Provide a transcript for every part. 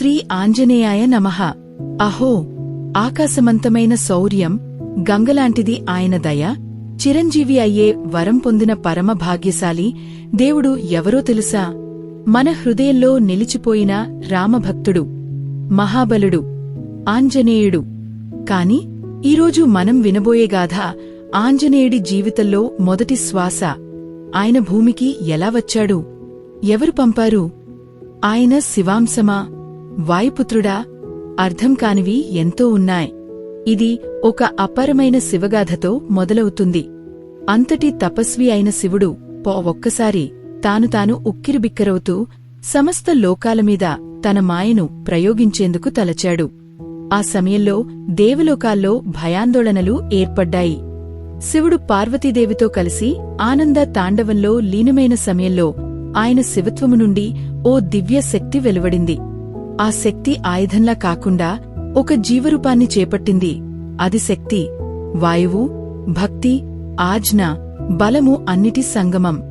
శ్రీ ఆంజనేయాయ నమః. అహో ఆకాశమంతమైన శౌర్యం గంగలాంటిది ఆయన దయ చిరంజీవి అయ్యే వరం పొందిన పరమ భాగ్యశాలి దేవుడు ఎవరో తెలుసా? మన హృదయంలో నిలిచిపోయిన రామభక్తుడు మహాబలుడు ఆంజనేయుడు. కాని ఈరోజు మనం వినబోయే గాథ ఆంజనేయుడి జీవితంలో మొదటి శ్వాస. ఆయన భూమికి ఎలా వచ్చాడు? ఎవరు పంపారు? ఆయన శివాంశమా? వాయుపుత్రుడా అర్థం కానివి ఎంతో ఉన్నాయ్. ఇది ఒక అపరమైన శివగాథతో మొదలవుతుంది. అంతటి తపస్వి అయిన శివుడు పో ఒక్కసారి తాను తాను ఉక్కిరిబిక్కరవుతూ సమస్త లోకాలమీద తన మాయను ప్రయోగించేందుకు తలచాడు. ఆ సమయంలో దేవలోకాల్లో భయాందోళనలు ఏర్పడ్డాయి. శివుడు పార్వతీదేవితో కలిసి ఆనంద తాండవంలో లీనమైన సమయంలో ఆయన శివత్వము నుండి ఓ దివ్య శక్తి వెలువడింది. ఆ శక్తి ఆయుధంలా కాకుండా ఒక జీవరూపాన్ని చేపట్టింది. అది శక్తి వాయువు భక్తి ఆజ్ఞ బలము అన్నిటి సంగమం.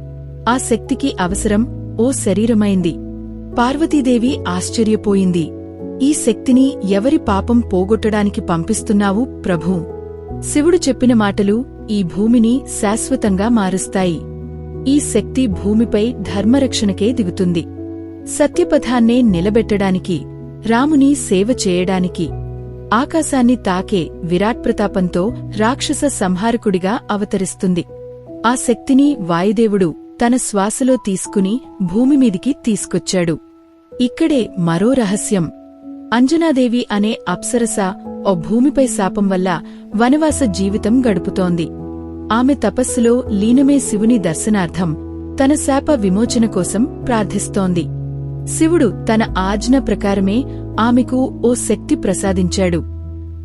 ఆ శక్తికి అవసరం ఓ శరీరమైంది. పార్వతీదేవి ఆశ్చర్యపోయింది. ఈ శక్తిని ఎవరి పాపం పోగొట్టడానికి పంపిస్తున్నావు ప్రభూ? శివుడు చెప్పిన మాటలు ఈ భూమిని శాశ్వతంగా మారుస్తాయి. ఈ శక్తి భూమిపై ధర్మరక్షణకే దిగుతుంది. సత్యపథాన్నే నిలబెట్టడానికి రాముని సేవ చేయడానికి ఆకాశాన్ని తాకే విరాట్ ప్రతాపంతో రాక్షస సంహారకుడిగా అవతరిస్తుంది. ఆ శక్తిని వాయుదేవుడు తన శ్వాసలో తీసుకుని భూమిమీదికి తీసుకొచ్చాడు. ఇక్కడే మరో రహస్యం. అంజనాదేవి అనే అప్సరస ఓ భూమిపై శాపం వల్ల వనవాస జీవితం గడుపుతోంది. ఆమె తపస్సులో లీనమే శివుని దర్శనార్థం తన శాప విమోచన కోసం ప్రార్థిస్తోంది. శివుడు తన ఆజ్ఞ ప్రకారమే ఆమెకు ఓ శక్తి ప్రసాదించాడు.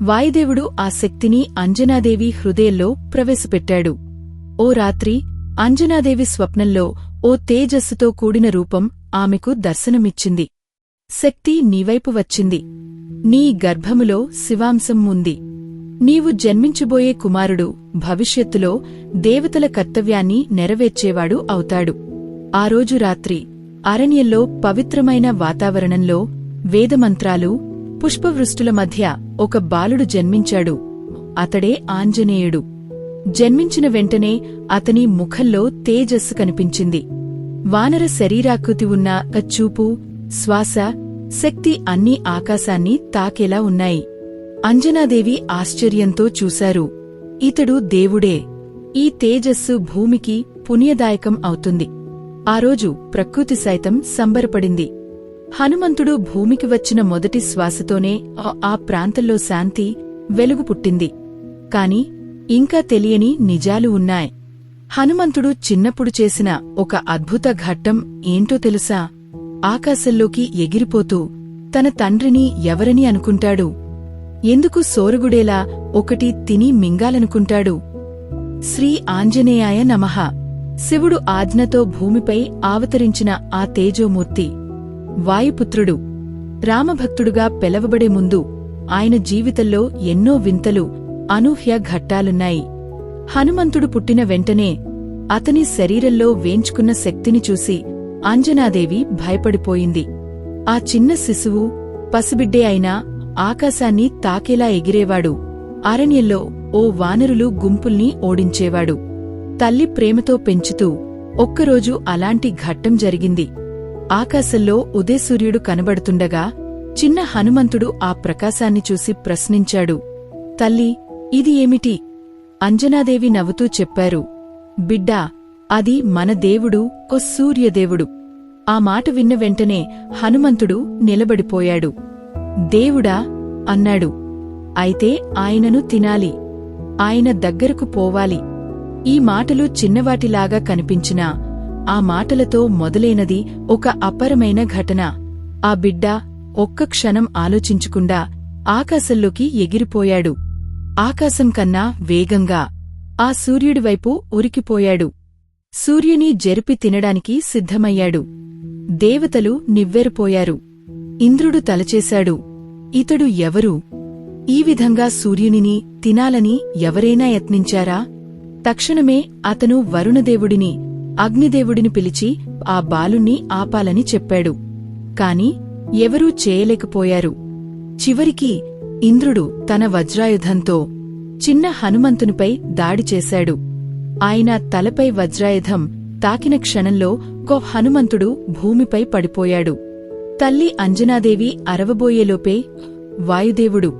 వాయుదేవుడు ఆ శక్తిని అంజనాదేవి హృదయంలో ప్రవేశపెట్టాడు. ఓ రాత్రి అంజనాదేవి స్వప్నంలో ఓ తేజస్సుతో కూడిన రూపం ఆమెకు దర్శనమిచ్చింది. శక్తి నీవైపు వచ్చింది. నీ గర్భములో శివాంశం ఉంది. నీవు జన్మించబోయే కుమారుడు భవిష్యత్తులో దేవతల కర్తవ్యాన్ని నెరవేర్చేవాడు అవుతాడు. ఆ రోజు రాత్రి అరణ్యంలో పవిత్రమైన వాతావరణంలో వేదమంత్రాలు పుష్పవృష్టుల మధ్య ఒక బాలుడు జన్మించాడు. అతడే ఆంజనేయుడు. జన్మించిన వెంటనే అతని ముఖంలో తేజస్సు కనిపించింది. వానర శరీరాకృతి ఉన్న ఆ చూపు శ్వాస శక్తి అన్నీ ఆకాశాన్ని తాకేలా ఉన్నాయి. అంజనాదేవి ఆశ్చర్యంతో చూశారు. ఇతడు దేవుడే. ఈ తేజస్సు భూమికి పుణ్యదాయకం అవుతుంది. ఆ రోజు ప్రకృతి సైతం సంబరపడింది. హనుమంతుడు భూమికి వచ్చిన మొదటి శ్వాసతోనే ఆ- ఆ ప్రాంతంలో శాంతి వెలుగు పుట్టింది. కాని ఇంకా తెలియని నిజాలు ఉన్నాయి. హనుమంతుడు చిన్నప్పుడు చేసిన ఒక అద్భుత ఘట్టం ఏంటో తెలుసా? ఆకాశంలోకి ఎగిరిపోతూ తన తండ్రిని ఎవరని అనుకుంటాడు? ఎందుకు సోరుగుడేలా ఒకటి తిని మింగాలనుకుంటాడు? శ్రీ ఆంజనేయాయ నమః. శివుడు ఆజ్ఞతో భూమిపై ఆవతరించిన ఆ తేజోమూర్తి వాయుపుత్రుడు రామభక్తుడుగా పిలవబడే ముందు ఆయన జీవితంలో ఎన్నో వింతలు అనూహ్య ఘట్టాలున్నాయి. హనుమంతుడు పుట్టిన వెంటనే అతని శరీరంలో వేంచుకున్న శక్తిని చూసి అంజనాదేవి భయపడిపోయింది. ఆ చిన్న శిశువు పసిబిడ్డే అయినా ఆకాశాన్ని తాకేలా ఎగిరేవాడు. అరణ్యంలో ఓ వానరులు గుంపుల్ని ఓడించేవాడు. తల్లి ప్రేమతో పెంచుతూ ఒక్కరోజు అలాంటి ఘట్టం జరిగింది. ఆకాశంలో ఉదయసూర్యుడు కనబడుతుండగా చిన్న హనుమంతుడు ఆ ప్రకాశాన్ని చూసి ప్రశ్నించాడు. తల్లి ఇది ఏమిటి? అంజనాదేవి నవ్వుతూ చెప్పారు. బిడ్డా అది మన దేవుడు ఓ సూర్యదేవుడు. ఆ మాట విన్న వెంటనే హనుమంతుడు నిలబడిపోయాడు. దేవుడా అన్నాడు. అయితే ఆయనను తినాలి. ఆయన దగ్గరకు పోవాలి. ఈ మాటలు చిన్నవాటిలాగా కనిపించినా ఆ మాటలతో మొదలైనది ఒక అపరమైన ఘటన. ఆ బిడ్డ ఒక్క క్షణం ఆలోచించకుండా ఆకాశంలోకి ఎగిరిపోయాడు. ఆకాశం కన్నా వేగంగా ఆ సూర్యుడివైపు ఉరికిపోయాడు. సూర్యుని జెరిపి తినడానికి సిద్ధమయ్యాడు. దేవతలు నివ్వెరపోయారు. ఇంద్రుడు తలచేశాడు. ఇతడు ఎవరు? ఈ విధంగా సూర్యునిని తినాలని ఎవరైనా యత్నించారా? తక్షణమే అతను వరుణదేవుడిని అగ్నిదేవుడిని పిలిచి ఆ బాలుణ్ణి ఆపాలని చెప్పాడు. కాని ఎవరూ చేయలేకపోయారు. చివరికి ఇంద్రుడు తన వజ్రాయుధంతో చిన్న హనుమంతునిపై దాడి చేశాడు. ఆయన తలపై వజ్రాయుధం తాకిన క్షణంలో కో హనుమంతుడు భూమిపై పడిపోయాడు. తల్లి అంజనాదేవి అరవబోయేలోపే వాయుదేవుడు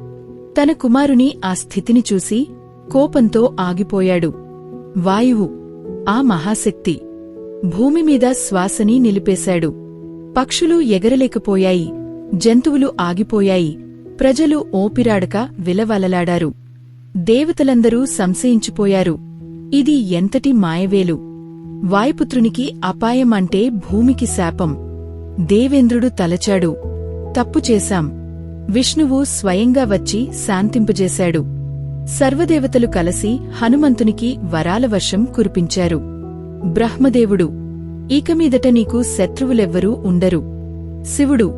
తన కుమారుని ఆ స్థితిని చూసి కోపంతో ఆగిపోయాడు. వాయువు ఆ మహాశక్తి భూమి మీద శ్వాసని నిలిపేశాడు. పక్షులు ఎగరలేకపోయాయి జంతువులు ఆగిపోయాయి ప్రజలు ఓపిరాడక విలవలలాడారు. దేవతలందరూ సంశయించిపోయారు. ఇది ఎంతటి మాయవేలు! వాయుపుత్రునికి అపాయం అంటే భూమికి శాపం. దేవేంద్రుడు తలచాడు. తప్పు చేశాం. విష్ణువు స్వయంగా వచ్చి శాంతింపజేశాడు. సర్వదేవతలు కలసి హనుమంతునికి వరాల వర్షం కురిపించారు. బ్రహ్మదేవుడు ఇకమీదట నీకు శత్రువులెవ్వరూ ఉండరు. శివుడు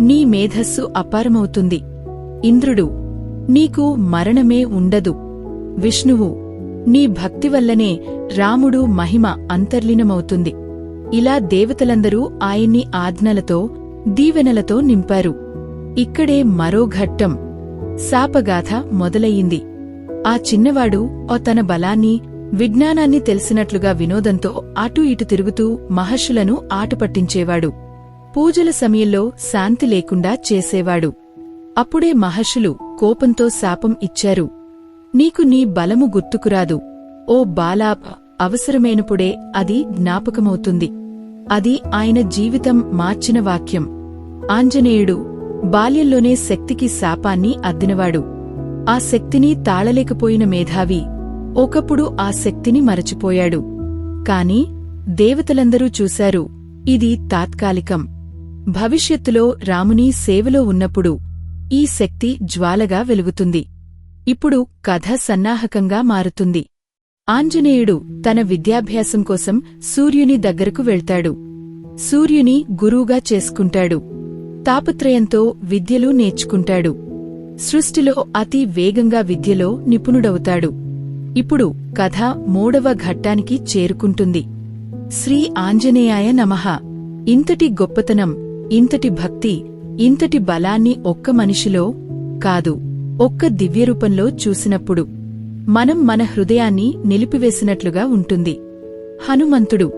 నీ మేధస్సు అపారమవుతుంది. ఇంద్రుడు నీకు మరణమే ఉండదు. విష్ణువు నీ భక్తి వల్లనే రాముడు మహిమ అంతర్లీనమవుతుంది. ఇలా దేవతలందరూ ఆయన్ని ఆజ్ఞలతో దీవెనలతో నింపారు. ఇక్కడే మరో ఘట్టం శాపగాథ మొదలయ్యింది. ఆ చిన్నవాడు ఓ తన బలాన్ని విజ్ఞానాన్ని తెలిసినట్లుగా వినోదంతో అటూ ఇటు తిరుగుతూ మహర్షులను ఆటపట్టించేవాడు పూజల సమయంలో శాంతి లేకుండా చేసేవాడు. అప్పుడే మహర్షులు కోపంతో శాపం ఇచ్చారు. నీకు నీ బలము గుర్తుకురాదు. ఓ బాలా అవసరమైనప్పుడే అది జ్ఞాపకమవుతుంది. అది ఆయన జీవితం మార్చిన వాక్యం. ఆంజనేయుడు బాల్యంలోనే శక్తికి శాపాన్ని అద్దినవాడు. ఆ శక్తిని తాళలేకపోయిన మేధావి ఒకప్పుడు ఆ శక్తిని మరచిపోయాడు. కాని దేవతలందరూ చూశారు ఇది తాత్కాలికం. భవిష్యత్తులో రాముని సేవలో ఉన్నప్పుడు ఈ శక్తి జ్వాలగా వెలుగుతుంది. ఇప్పుడు కథ సన్నాహకంగా మారుతుంది. ఆంజనేయుడు తన విద్యాభ్యాసం కోసం సూర్యుని దగ్గరకు వెళ్తాడు. సూర్యుని గురువుగా చేసుకుంటాడు. తాపత్రయంతో విద్యలు నేర్చుకుంటాడు. సృష్టిలో అతి వేగంగా విద్యలో నిపుణుడవుతాడు. ఇప్పుడు కథ మూడవ ఘట్టానికి చేరుకుంటుంది. శ్రీ ఆంజనేయాయ నమః. ఇంతటి గొప్పతనం ఇంతటి భక్తి ఇంతటి బలాన్ని ఒక్క మనిషిలో కాదు ఒక్క దివ్యరూపంలో చూసినప్పుడు. మనం మన హృదయాన్ని నిలిపివేసినట్లుగా ఉంటుంది. హనుమంతుడు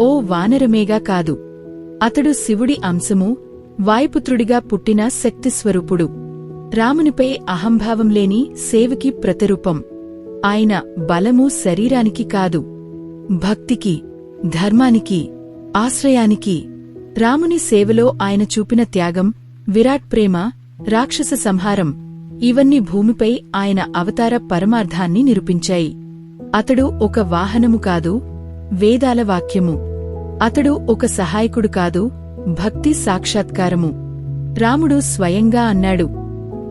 ఓ వానరమేగా కాదు. అతడు శివుడి అంశము వాయుపుత్రుడిగా పుట్టిన శక్తిస్వరూపుడు రామునిపై అహంభావం లేని సేవకి ప్రతిరూపం. ఆయన బలము శరీరానికి కాదు భక్తికి ధర్మానికి ఆశ్రయానికి. రాముని సేవలో ఆయన చూపిన త్యాగం విరాట్ ప్రేమ రాక్షస సంహారం ఇవన్నీ భూమిపై ఆయన అవతార పరమార్థాన్ని నిరూపించాయి. అతడు ఒక వాహనము కాదు వేదాల వాక్యము. అతడు ఒక సహాయకుడు కాదు భక్తి సాక్షాత్కారము. రాముడు స్వయంగా అన్నాడు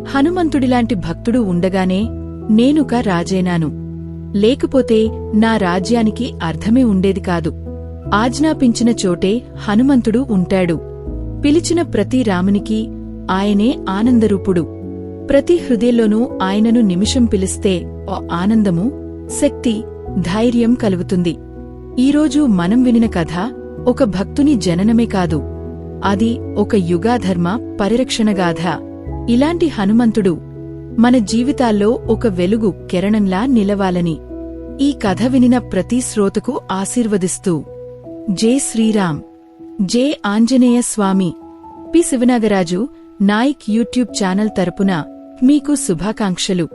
హనుమంతుడిలాంటి భక్తుడు ఉండగానే నేనుక రాజేనాను. లేకపోతే నా రాజ్యానికి అర్థమే ఉండేది కాదు. ఆజ్ఞాపించిన చోటే హనుమంతుడు ఉంటాడు. పిలిచిన ప్రతి రామునికి ఆయనే ఆనందరూపుడు. ప్రతి హృదయంలోనూ ఆయనను నిమిషం పిలిస్తే ఓ ఆనందము శక్తి ధైర్యం కలుగుతుంది. ఈరోజు మనం వినిన కథ ఒక భక్తుని జననమే కాదు. అది ఒక యుగాధర్మ పరిరక్షణగాథ ఇలాంటి హనుమంతుడు మన జీవితాల్లో ఒక వెలుగు కెరణంలా నిలవాలని ఈ కథ వినిన ప్రతి శ్రోతకు ఆశీర్వదిస్తూ జే శ్రీరామ్ జే Anjaneya Swamy. P. Sivanagaraju Naik YouTube channel తరపున మీకు శుభాకాంక్షలు.